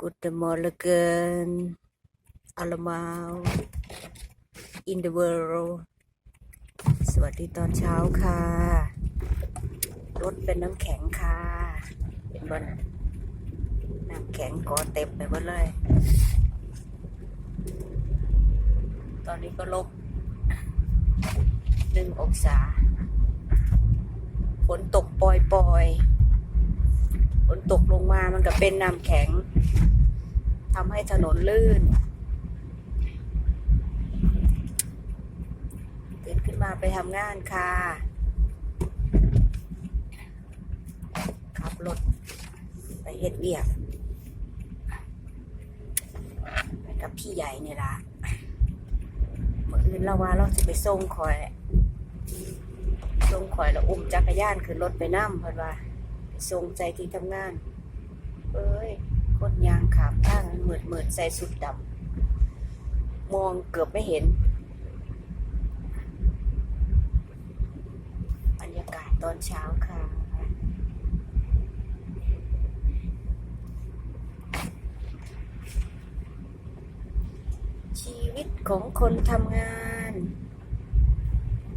Guten Morgen allemaal in the world สวัสดีตอนเช้าค่ะ รถเป็นน้ำแข็งค่ะ เป็นบนน้ำแข็งกอเต็มไปหมดเลย ตอนนี้ก็ลบหนึ่งองศา ฝนตกปล่อยๆ นตกลงมามันก็เป็นน้ำแข็งทำให้ถนนลื่นตื่นขึ้นมาไปทำงานค่ะ ขับรถไปเฮ็ดเวียกไปกับพี่ใหญ่เนี่ยละเมื่ออื่นเราว่าเราจะไปส่งคอยส่งคอยแล้วอุ้มจักรยานขึ้นรถไปนั่มเพิ่นว่า ไปส่งใจที่ทำงาน เอ้ย คนยางขาบข้างเหมือดเหมือดใส่สุดดำมองเกือบไม่เห็นบรรยากาศตอนเช้าค่ะชีวิตของคนทำงาน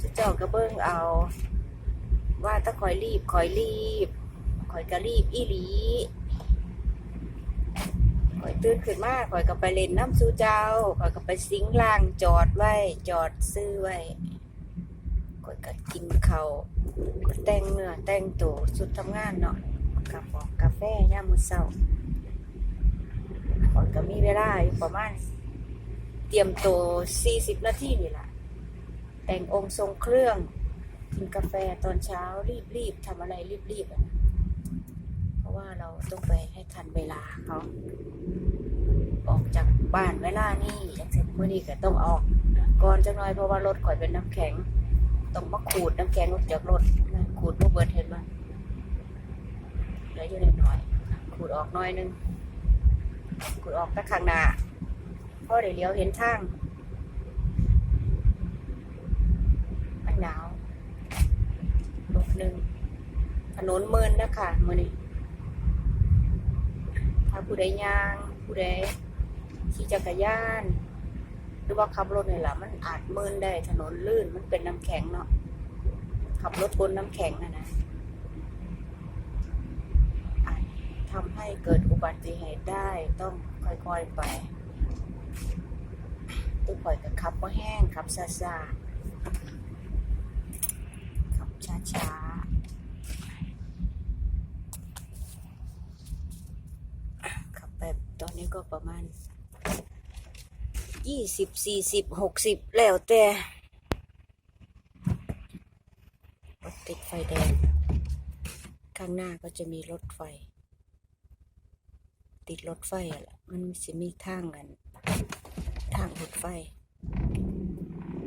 จะเจ้ากระเบื้องเอา ว่าถ้าคอยรีบคอยรีบ คอยกระรีบอีหลีข่อยตื่นขึ้นมาข่อยก็ไปเล่นน้ำสูเจ้าข่อยก็ไปสิงล่างจอดไว้ จอดซื้อไว้ข่อยก็กินเขาแต่งเนื้อแต่งตัวสุดทำงานเนาะกับอกกาแฟย่ามือเช้าข่อยก็มีเวลาอยู่ประมาณเตรียมตัว40 นาทีนี่ล่ะแต่งองค์ทรงเครื่องกินกาแฟตอนเช้ารีบๆทำอะไรรีบๆอะ เราต้องไปให้ทันเวลาเขาออกจากบ้านเวลานี่ย่างเช่นมื่อนี้ก็ต้องออกก่อนจังน้อยเพราะว่ารถข่อยเป็นน้ำแข็งต้องมาขูดน้ำแข็งออกจากรถขูดลูกเบิร์ดเห็นมั้ยเหลืออยู่นิดหน่อย ขูดออกน้อยนึงขูดออกตะข้างหน้าเพราะเดี๋ยวเลี้ยวเห็นทางมันหนาวลบหนึ่งถนนเมินนะคะมื่อนี้ ถ้าผู้ใดย่าง ผู้ใดขี่จักรยาน หรือว่าขับรถนี่แหละมันอาจมืนได้ถนนลื่นมันเป็นน้ำแข็งเนาะขับรถบนน้ำแข็งนะนะอาจทำให้เกิดอุบัติเหตุได้ต้องค่อยๆไปตู้ปล่อยกับขับว่าแห้งขับซาๆขับช้าๆ ขับแบบตอนนี้ ก็ประมาณยี่สิบสี่สิบหกสิบแล้วแต่รถติดไฟแดง ข้างหน้าก็จะมีรถไฟ ติดรถไฟอะล่ะมันจะมีทางกัน ทางรถไฟ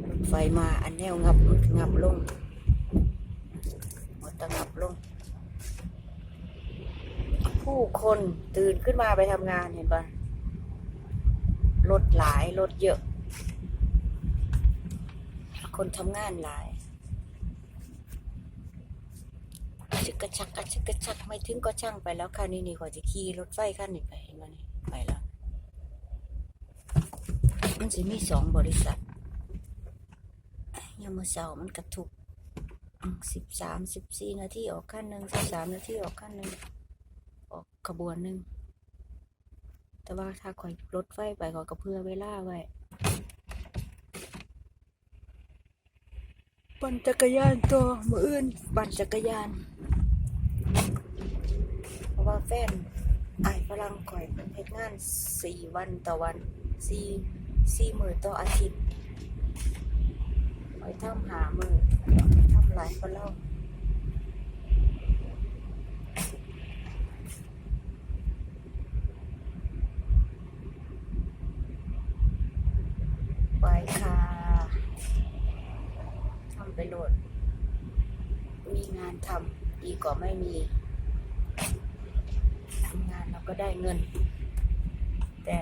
รถไฟมาอันแนวงับงับลงหมดตะงับลง ผู้คนตื่นขึ้นมาไปทำงานเห็นปะรถหลายรถเยอะ คนทำงานหลายชึกกระชักกระชึกกระชักไม่ถึงก็ช่างไปแล้วค่ะนี่นี่ขอจะขี่รถไฟขั้นนี้ไปเห็นไหมนี่ไปแล้ว มันจะมีสองบริษัทยามมื้อเช้ามันกระทุกสิบสามสิบสี่นาทีออกขั้นหนึ่งสิบสามนาทีออกขั้นหนึ่ง ขบวนหนึ่งแต่ว่าถ้าข่อยรถไฟไปข่อยก็เพื่อเวลาไว้ปั่นจักรยานตัวมืออื่นปั่นจักรยาน เพราะว่าแฟนไอ้ายฝรั่งข่อยเป็นเฮ็ดงานสี่วันต่อวันสี่สี่มือต่ออาทิตย์ข่อยทำหามือทำหลายคนเล่า ไม่มีทำงานเราก็ได้เงิน แต่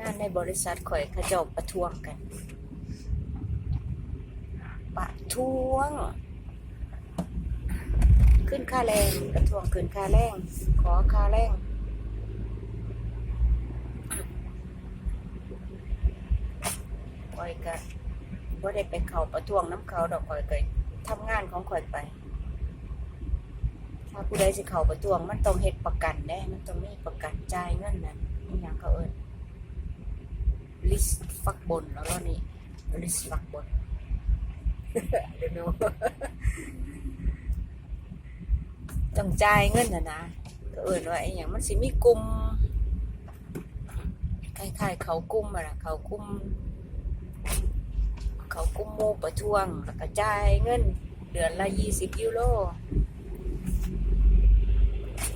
งานในบริษัทข่อยเขาจะประท้วงกัน ประท้วง ขึ้นค่าแรงประท้วงขึ้นค่าแรง ขอค่าแรงคอยก็บ่ได้ไปเขาประท้วงน้ำเขาดอกคอยกัน ทำงานของข่อยไป ถ้าผู้ใดสิเขาประท้วง มันต้องเฮ็ดประกันแน่มันต้องมีประกันจ่ายเงินนั่นนี่หยังเขาเอิ้นลิสฟักบนแล้วนี่ลิสฟักบนเดี๋ยวนูต้องจ่ายเงินน่ะนะก็เอิ้นว่าไอ้หยังมันสิมีกลุ่มคล้ายๆเขากลุ่มอะล่ะเขากลุ่ม เขากุมมูประท้วงแล้วก็จ่ายเงิน เดือนละ20ยูโร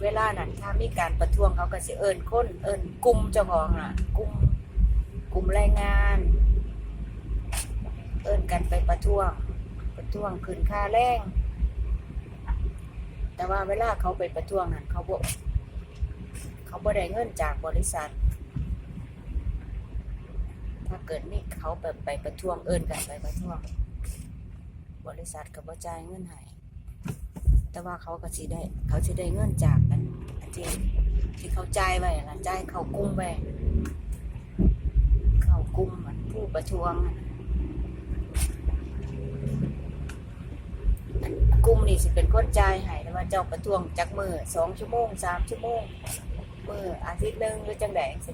เวลานั้นถ้ามีการประท้วงเขาก็สิเอิ้นคนเอิ้นกลุ่มเจ้าของน่ะกลุ่มกลุ่มแรงงาน เอิ้นกันไปประท้วง ประท้วงขึ้นค่าแรงแต่ว่าเวลาเขาไปประท้วงนั้นเขาบ่เขาบ่ได้เงินจากบริษัท ถ้าเกิดมีเขาแบบไปประท้วงเอิ้นกันไปประท้วง บริษัทก็บ่จ่ายเงินให้แต่ว่าเขาก็สิได้ เขาสิได้เงินจากกันอันที่ที่เขาจ่ายไว้ละจ่ายเขากุ้มไว้เขากุ้มมันผู้ประท้วงกุ้มนี่สิเป็นคนจ่ายให้แต่ว่าเจ้าประท้วงจักมือสองชั่วโมงสามชั่วโมงมืออาทิตย์หนึ่งหรือจังใดสิ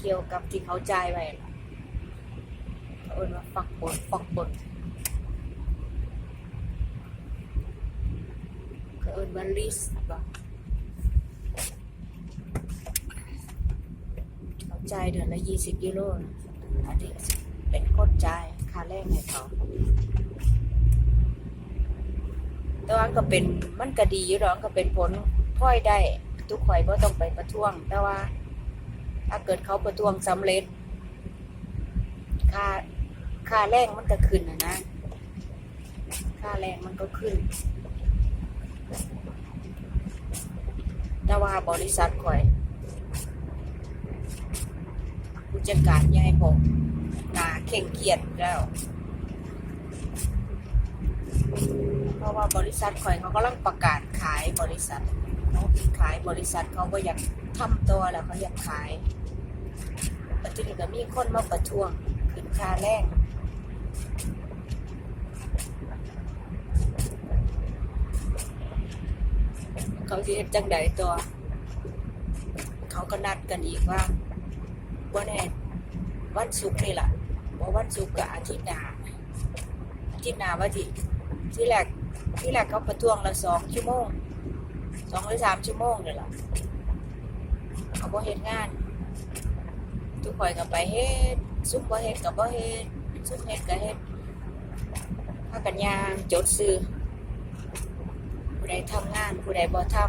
เกี่ยวกับที่เขาจ่ายไว้ล่ะเขาเอิ้นว่าฝักบนฝักบนเขาเอิ้นว่าลิสบ่เขาจ่ายเดือนละยี่สิบยูโรนะอันนี้เป็นคนจ่ายค่าแรงให้เขาแต่ว่าก็เป็นมันก็ดีอยู่หรอกก็เป็นผลพลอยได้ทุกข่อยบ่ต้องไปประท้วง แต่ว่า ถ้าเกิดเขาประท้วงสำเร็จ ค่าค่าแรงมันก็ขึ้นนะนะ ค่าแรงมันก็ขึ้น แต่ว่าบริษัทข่อยผู้จัดการยายผมหนาเข่งเกียจแล้ว เพราะว่าบริษัทข่อยเขากำลังประกาศขายบริษัทเขาขายบริษัทเขาก็อยากทำตัวแล้วเขาอยากขาย ปัจจุบันก็มีคนมาประท้วงขึ้นค่าแรงเขาสิเฮ็ดจังใดตัว เขาก็นัดกันอีกว่าวันแน่วันศุกร์นี่แหละว่าวันศุกร์กับอาทิตย์หน้าอาทิตย์หน้าว่าที่ที่แรกที่แรกเขาประท้วงละสองชั่วโมงสองหรือสามชั่วโมงนี่แหละเขาบ่เฮ็ดงาน ทุกข่อยก็ไปเฮ็ดซุปบ่เฮ็ดก็บ่เฮ็ดซุปเฮ็ดก็เฮ็ดพากันย่างจดซื้อผู้ใดทำงานผู้ใดบ่ทำ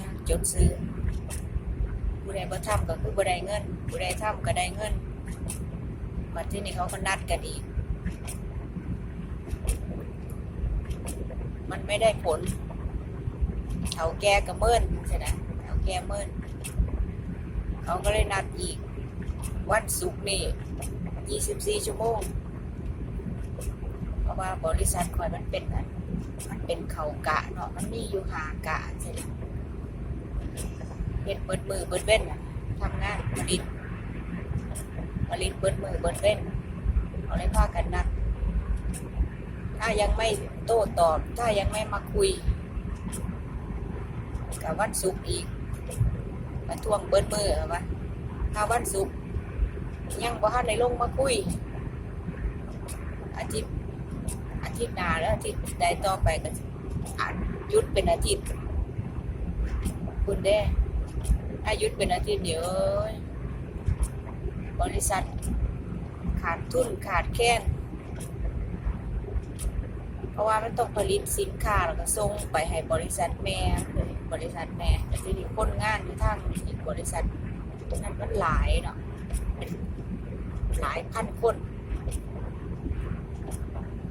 ย่างจดซื้อผู้ใดบ่ทำก็คือบ่ได้เงินผู้ใดทำก็ได้เงินมาที่นี่เขาก็นัดกันอีกมันไม่ได้ผลเขาแก่ก็เมินใช่ไหมเขาแก่เมิน เขาก็เลยนัดอีก วันศุกร์นี่ 24 ชั่วโมง เพราะว่าบริษัทคอยมันเป็นอันมันเป็นเขากะเนาะมันมีอยู่หากะใช่ไหมเฮ็ดเบิดมือเบิดเว้นทำงานผลิตผลิตเบิดมือเบิดเว้นเอาเลยพากันนัดถ้ายังไม่โต้ตอบ ถ้ายังไม่มาคุยกับวันศุกร์อีก มาทวงเบิดมือเอาวะถ้าวันศุกร์ยังบ่ทันได้ลงมาคุย อาทิตย์อาทิตย์หน้าแล้วอาทิตย์ใดต่อไปก็อาจหยุดเป็นอาทิตย์คุณเด้อายุดเป็นอาทิตย์เดียวบริษัท ขาดทุนขาดแคลนเพราะว่ามันต้องผลิตสินค้าแล้วก็ส่งไปให้บริษัทแม่เลย บริษัทแม่แต่ที่นี่คนงานอยู่ทางอีกบริษัทนั้นมันหลายเนาะเป็นหลายพันคน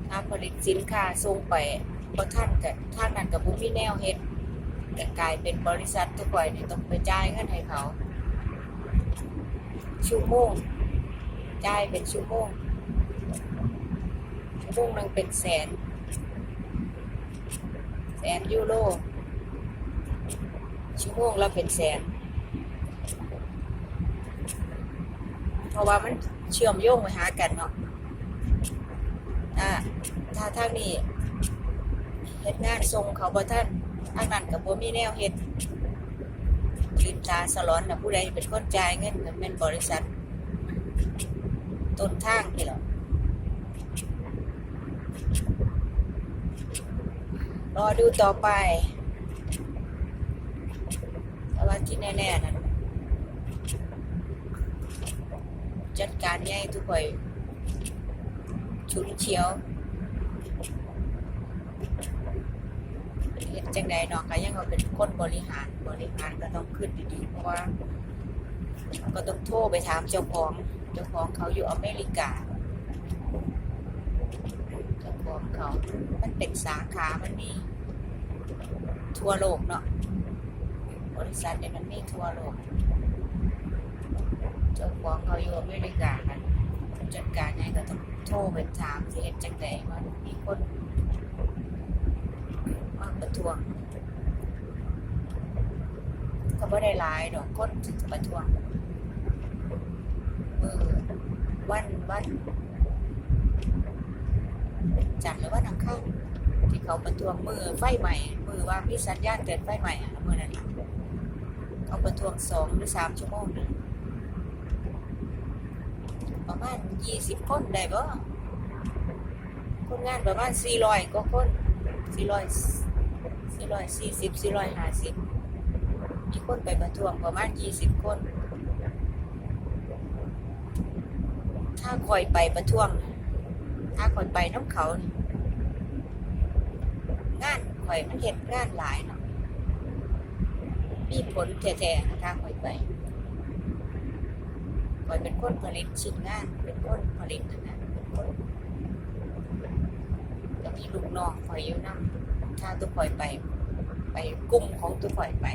ถ้าผลิตสินค้าส่งไปบ่ท่านกับท่านนั้นกับบุมีแนวเฮ็ดแต่กลายเป็นบริษัททุกวันนี่ต้องไปจ่ายเงินให้เขาชั่วโมงจ่ายเป็นชั่วโมงชั่วโมงนึงเป็นแสนแสนยูโร ชั่วโมงละเป็นแสน เพราะว่ามันเชื่อมโยงไปหากันเนาะอ่าถ้าทางนี้เฮ็ดงานส่งเขาบ่ท่านทางนั้นก็บ่มีแนวเฮ็ดลืมตาสลอนนะผู้ใดเป็นคนจ่ายเงินก็แม่นบริษัท ต้นทางนี่หละรอดูต่อไป ที่แน่ๆนั้นจัดการใหญ่ทุกคนชุนเชียวเห็นจังใดเนาะก็ยังว่าเป็นคนบริหารบริหารก็ต้องขึ้นดีๆเพราะว่า ก็ต้องโทรไปถามเจ้าของเจ้าของเขาอยู่อเมริกาเจ้าของเขา มันเป็นสาขา มันมีทั่วโลกเนาะ บริษัทเนี่ยมันมีทั่วโลกเจ้าของเขาอยู่อเมริกากันจัดการไงก็ต้องโทรไปถามสิเห็นจังไดว่ามีคนมาประท้วงก็ไม่ได้หลายดอกคนที่จะประท้วงเออวันวันจันทร์หรือวันอังคารที่เขาประท้วงมือไฟใหม่ มือว่ามีสัญญาณเตือนไฟใหม่อะมือนั้นล่ะ เขาประท้วงสองหรือสามชั่วโมงนะประมาณยี่สิบคนได้บ่คนงานประมาณสี่ร้อยก็คนสี่ร้อยสี่ร้อยสี่สิบสี่ร้อยห้าสิบมีคนไปประท้วงประมาณยี่สิบคน ถ้าคอยไปประท้วง ถ้าคอยไปน้ำเขา งานคอยมันเห็นงานหลายเนาะ มีผลแท้ๆนะถ้าคอยไปคอยเป็นคนผลิตชิ้นงาน เป็นคนผลิตนะนะเป็นคนจะมีลูกน้องคอยอยู่นํถ้าตุกคอยไป ไปกลุ่มของตุกคอยไป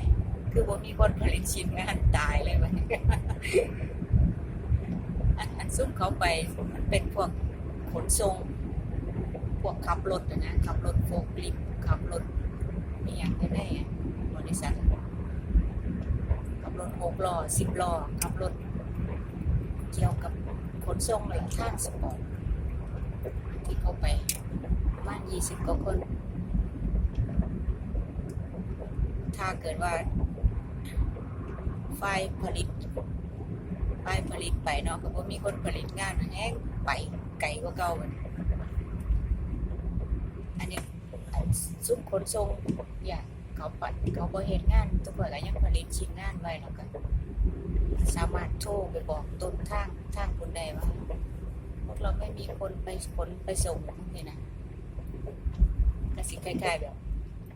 คือว่ามีคนผลิตชิ้นงานตายเลยมันอันอันซุ่มเขาไปมันเป็นพวกขนส่งพวกขับรถนะขับรถโฟล์คลิฟต์ขับรถมีอย่างก็ได้อะบริษัท หกล้อสิบล้อขับรถ เกี่ยวกับขนส่งเลยทางสปอร์ตที่เข้าไปประมาณยี่สิบกว่าคน ถ้าเกิดว่าฝ่ายผลิตป้ายผลิตไปเนาะก็บ่มีคนผลิตงานแห้งไปไกลกว่าเก่าอันนี้อันซุ้มขนส่งอย่าง เขาปัดเขาบ่เฮ็ดงานทุกคนก็ยังผลิตชิ้นงานไว้แล้วก็สามารถโทรไปบอกต้นทางทางคนใดว่าพวกเราไม่มีคนไปขนไปส่งนี่นะก็สิคล้ายๆแบบ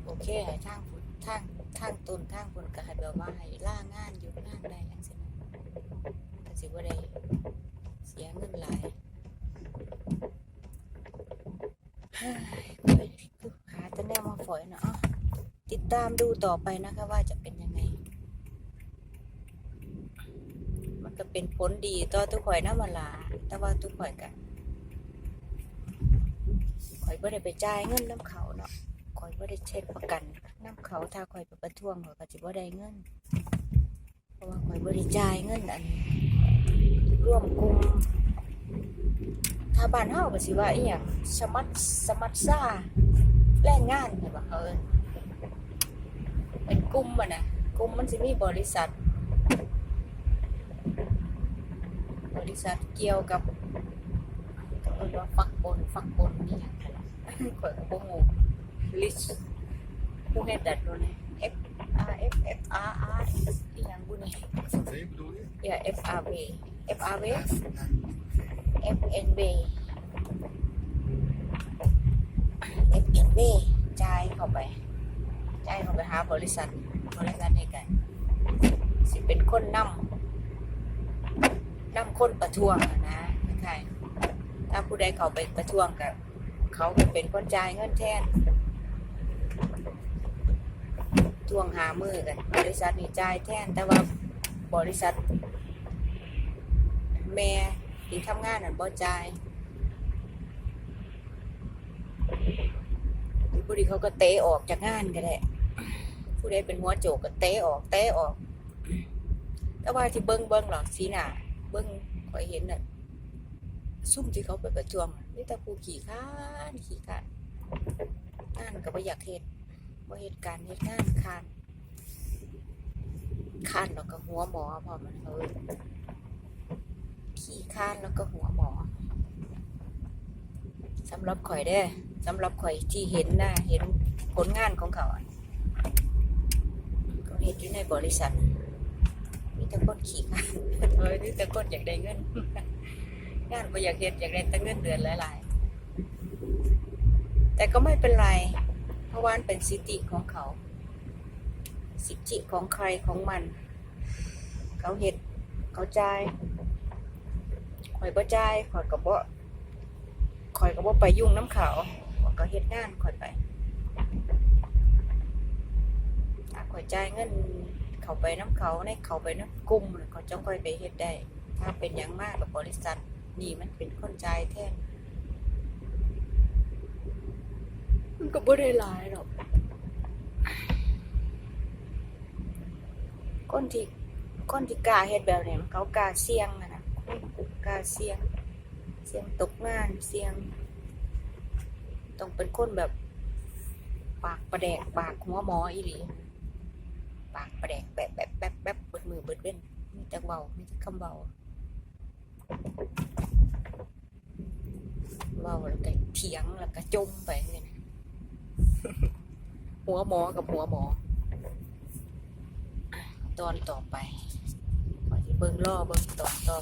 โอเคให้ทางทางทางต้นทางคนก็ให้แบบว่าให้ล่างานอยู่งานได้จังซี่นะก็สิบ่ได้เสียเงินหลายเฮ้ยไปหาแต่แนวมาฝอยเนาะ ติดตามดูต่อไปนะคะว่าจะเป็นยังไง มันก็เป็นผลดีต่อทุกข่อยนะมาลา แต่ว่าทุกข่อยกันข่อยบ่ได้ไปจ่ายเงินน้ำเขาเนาะข่อยบ่ได้เช็คประกันน้ำเขาถ้าข่อยไปประท้วงข่อยก็สิบ่ได้เงิน เพราะว่าข่อยบ่ได้จ่ายเงินอันร่วมกลุ่มถ้าบ้านเฮาก็สิว่าอีหยังสมัครสมัครซ่าแรงงานใช่ปะเขาเอิ้น เป็นกลุ่มอะนะกลุ่มมันสิมีบริษัท บริษัทเกี่ยวกับเออว่าฟักบนฟักบนนี่หยังกันล่ะข่อยก็บ่ฮู้ลิสผู้เฮ็ดดัดโดน F R F F R R อีหยังบุนี่ FAV bedoel je? Ja, FAW. FAW? FNB FNB จ่ายเข้าไป จ่ายเขาไปหาบริษัท บริษัทนี้กันสิเป็นคนนำนำคนประท้วงอะนะใช่ถ้าผู้ใดเขาไปประท้วงกับเขาเป็นคนจ่ายเงินแทนทวงหามือกัน บริษัทนี่จ่ายแทน แต่ว่าบริษัท แม่ที่ทำงานนั่นบ่จ่ายผู้ใดเขาก็เตะออกจากงานก็ได้ ผู้ใดเป็นหัวโจกก็เตะออกเตะออก แต่ว่าที่เบิ้งเบิ้งหรอกสีหน้าเบิ้งคอยเห็นน่ะซุ่มที่เขาไปประท้วงนี่ต่ผู้ขี่ข้านขี่ข้านงานก็บ่อยากเฮ็ดบ่เฮ็ดการณ์เฮ็ดงานคานคานแล้วก็หัวหมอพอมันเอ้ยขี่ข้านแล้วก็หัวหมอสำหรับข่อยเด้สำหรับข่อยที่เห็นนะเห็นผลงานของเขาอะ เขาเฮ็ดอยู่ในบริษัท มีแต่คนขี่ข้านเอ้ยมีแต่คนอยากได้เงินงานบ่อยากเฮ็ดอยากได้แต่เงินเดือนหลายๆแต่ก็ไม่เป็นไร เพราะว่านเป็นสิทธิของเขา สิทธิของใครของมัน เขาเฮ็ดเขาจ่ายข่อยบ่จ่ายข่อยก็บ่ข่อยก็บ่ไปยุ่งน้ำเขาก็เฮ็ดงานข่อยไปถ้า ข่อยจ่ายเงินเขาไปน้ำเขาในเขาไปน้ำกลุ่มเขาจังค่อยไปเฮ็ดได้ ถ้าเป็นอย่างมากกับบริษัทนี่มันเป็นคนจ่ายแทนมันก็บ่ได้หลายหรอกคนที่คนที่กล้าเฮ็ดแบบนี้เขากล้าเสี่ยงอะนะกล้าเสี่ยง เสี่ยงตกงานเสี่ยง ต้องเป็นคนแบบ ปากประแดกปากหัวหมออีหลี ปากประแดกแบบแบบแบบแบบเบิดมือเบิดเว้นมีแต่เบามีแต่คำเบาเบาแล้วก็เถียงแล้วก็จมไปเลยนะหัวหมอกับหัวหมอ ตอนต่อไปขอที่เบิ้งล่อเบิ้งตอต่อ